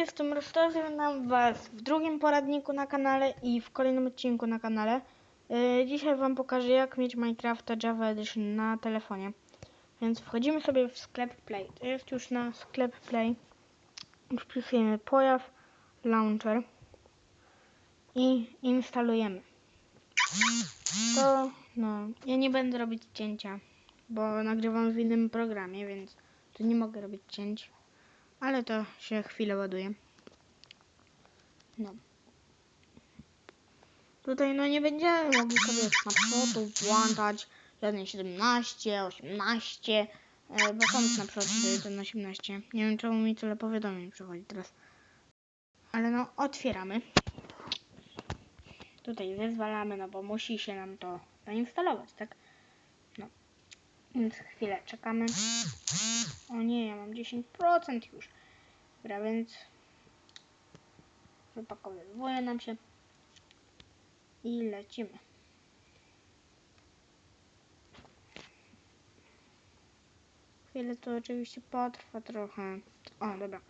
Jestem rozpoczynam Was w drugim poradniku na kanale i w kolejnym odcinku na kanale. Yy, dzisiaj Wam pokażę jak mieć Minecrafta Java Edition na telefonie. Więc wchodzimy sobie w sklep Play. To jest już na sklep Play. Wpisujemy pojaw, launcher i instalujemy. To no, ja nie będę robić cięcia, bo nagrywam w innym programie, więc tu nie mogę robić cięć. Ale to się chwilę ładuje. No. Tutaj no nie będziemy mogli sobie snapshotów włączać. 1.17, 18, e, bo są snapshoty do 1.18. Nie wiem czemu mi tyle powiadomień przychodzi teraz. Ale no otwieramy. Tutaj wyzwalamy, no bo musi się nam to zainstalować, tak? Więc chwilę czekamy. O nie, ja mam 10% już. Dobra, więc wypakowuje nam się i lecimy. Chwilę to oczywiście potrwa trochę. O, dobra.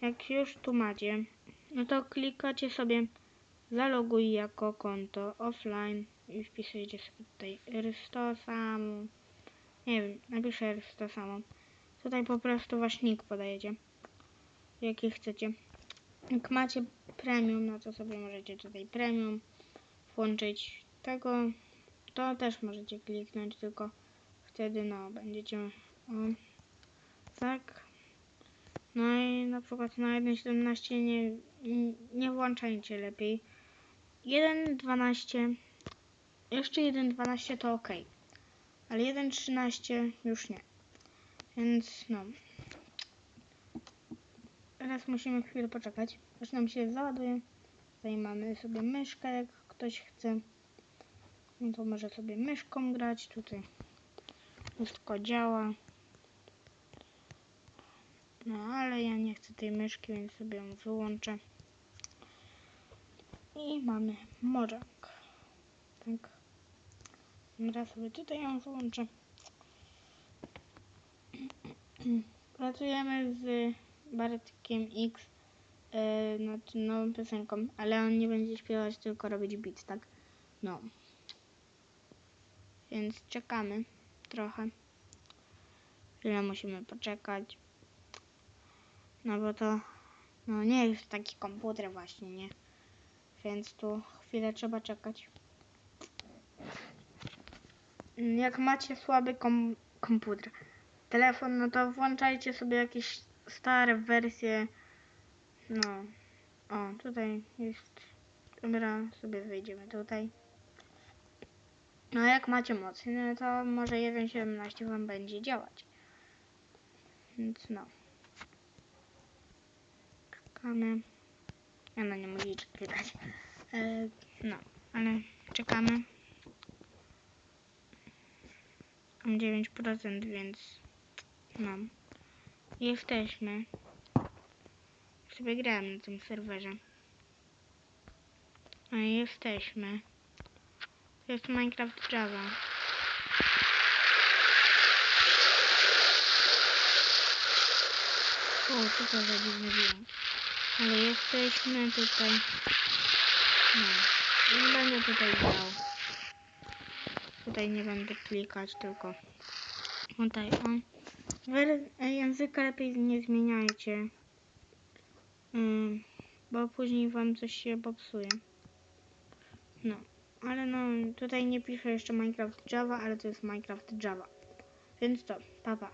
Jak już tu macie, no to klikacie sobie zaloguj jako konto offline i wpisujecie sobie tutaj rysto samo. Nie wiem, napiszę rysto samo. Tutaj po prostu wasz nick podajecie. Jaki chcecie. Jak macie premium, no to sobie możecie tutaj premium włączyć tego. To też możecie kliknąć, tylko wtedy no będziecie o, tak. No i na przykład na 1.17 nie, nie włączajcie lepiej. 1.12 jeszcze 1.12 to ok. Ale 1.13 już nie. Więc no. Teraz musimy chwilę poczekać, aż nam się załaduje. Tutaj mamy sobie myszkę, jak ktoś chce. No to może sobie myszką grać. Tutaj wszystko działa. No ale ja nie chcę tej myszki, więc sobie ją wyłączę. I mamy morzek. Tak. Teraz sobie tutaj ją wyłączę. Pracujemy z Bartkiem X yy, nad nową piosenką, ale on nie będzie śpiewać, tylko robić beat, tak? No. Więc czekamy trochę. Chwilę musimy poczekać. No bo to no nie jest taki komputer właśnie, nie? Więc tu chwilę trzeba czekać. Jak macie słaby kom komputer, telefon, no to włączajcie sobie jakieś stare wersje. No. O, tutaj jest. Dobra, sobie wejdziemy tutaj. No jak macie mocny, no to może 1.17 wam będzie działać. Więc no. Czekamy. Ja no nie muziczki dać. E, no, ale czekamy. Mam 9%, więc no. Jesteśmy. Sobie grałem na tym serwerze. No i jesteśmy. To jest Minecraft Java. O, co to za. Ale jesteśmy tutaj. No. Nie będę tutaj grał. Tutaj nie będę klikać, tylko tutaj o. Wer języka lepiej nie zmieniajcie. Mm, bo później wam coś się popsuje. No, ale no tutaj nie piszę jeszcze Minecraft Java, ale to jest Minecraft Java. Więc to, papa. Pa.